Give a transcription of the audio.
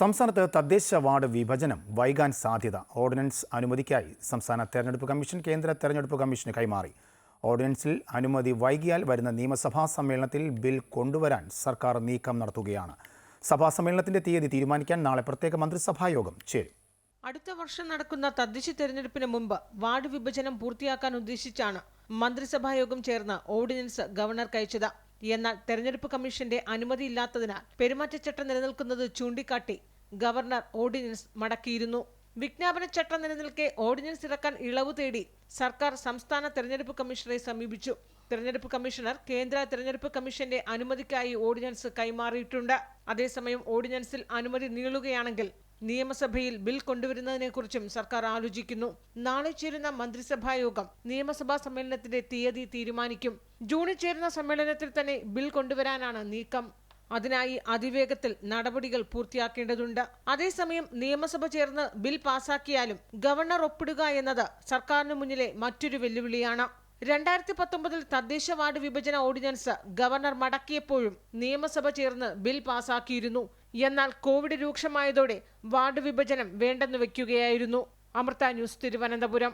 സംസ്ഥാനത്ത് തദ്ദേശ വാർഡ് വിഭജനം വൈകാൻ സാധ്യത. ഓർഡിനൻസ് അനുമതിക്കായി സംസ്ഥാന തെരഞ്ഞെടുപ്പ് കമ്മീഷൻ കേന്ദ്ര തെരഞ്ഞെടുപ്പ് കമ്മീഷന് കൈമാറി. ഓർഡിനൻസിൽ അനുമതി വൈകിയാൽ വരുന്ന നിയമസഭാ സമ്മേളനത്തിൽ ബിൽ കൊണ്ടുവരാൻ സർക്കാർ നീക്കം നടത്തുകയാണ്. സഭാ സമ്മേളനത്തിന്റെ തീയതി തീരുമാനിക്കാൻ നാളെ പ്രത്യേക മന്ത്രിസഭായോഗം ചേരും. അടുത്ത വർഷം നടക്കുന്ന തദ്ദേശ തെരഞ്ഞെടുപ്പിന് മുമ്പ് വാർഡ് വിഭജനം പൂർത്തിയാക്കാൻ ഉദ്ദേശിച്ചാണ് മന്ത്രിസഭായോഗം ചേർന്ന് ഓർഡിനൻസ് ഗവർണർ അയച്ചത്. എന്നാൽ തെരഞ്ഞെടുപ്പ് കമ്മീഷന്റെ അനുമതിയില്ലാത്തതിനാൽ പെരുമാറ്റച്ചട്ടം നിലനിൽക്കുന്നത് ചൂണ്ടിക്കാട്ടി ഗവർണർ ഓർഡിനൻസ് മടക്കിയിരുന്നു. വിജ്ഞാപന ചട്ടം നിലനിൽക്കെ ഓർഡിനൻസ് ഇറക്കാൻ ഇളവ് തേടി സർക്കാർ സംസ്ഥാന തെരഞ്ഞെടുപ്പ് കമ്മീഷണറെ സമീപിച്ചു. തെരഞ്ഞെടുപ്പ് കമ്മീഷണർ കേന്ദ്ര തെരഞ്ഞെടുപ്പ് കമ്മീഷന്റെ അനുമതിക്കായി ഓർഡിനൻസ് കൈമാറിയിട്ടുണ്ട്. അതേസമയം ഓർഡിനൻസിൽ അനുമതി നീളുകയാണെങ്കിൽ നിയമസഭയിൽ ബിൽ കൊണ്ടുവരുന്നതിനെക്കുറിച്ചും സർക്കാർ ആലോചിക്കുന്നു. നാളെ ചേരുന്ന മന്ത്രിസഭാ യോഗം നിയമസഭാ സമ്മേളനത്തിന്റെ തീയതി തീരുമാനിക്കും. ജൂണിൽ ചേരുന്ന സമ്മേളനത്തിൽ തന്നെ ബിൽ കൊണ്ടുവരാനാണ് നീക്കം. അതിനായി അതിവേഗത്തിൽ നടപടികൾ പൂർത്തിയാക്കേണ്ടതുണ്ട്. അതേസമയം നിയമസഭ ചേർന്ന് ബിൽ പാസാക്കിയാലും ഗവർണർ ഒപ്പിടുക എന്നത് സർക്കാരിന് മുന്നിലെ മറ്റൊരു വെല്ലുവിളിയാണ്. രണ്ടായിരത്തി പത്തൊമ്പതിൽ തദ്ദേശ വാർഡ് വിഭജന ഓർഡിനൻസ് ഗവർണർ മടക്കിയപ്പോഴും നിയമസഭ ചേർന്ന് ബിൽ പാസാക്കിയിരുന്നു. എന്നാൽ കോവിഡ് രൂക്ഷമായതോടെ വാർഡ് വിഭജനം വേണ്ടെന്ന് വെക്കുകയായിരുന്നു അമൃത ന്യൂസ് തിരുവനന്തപുരം.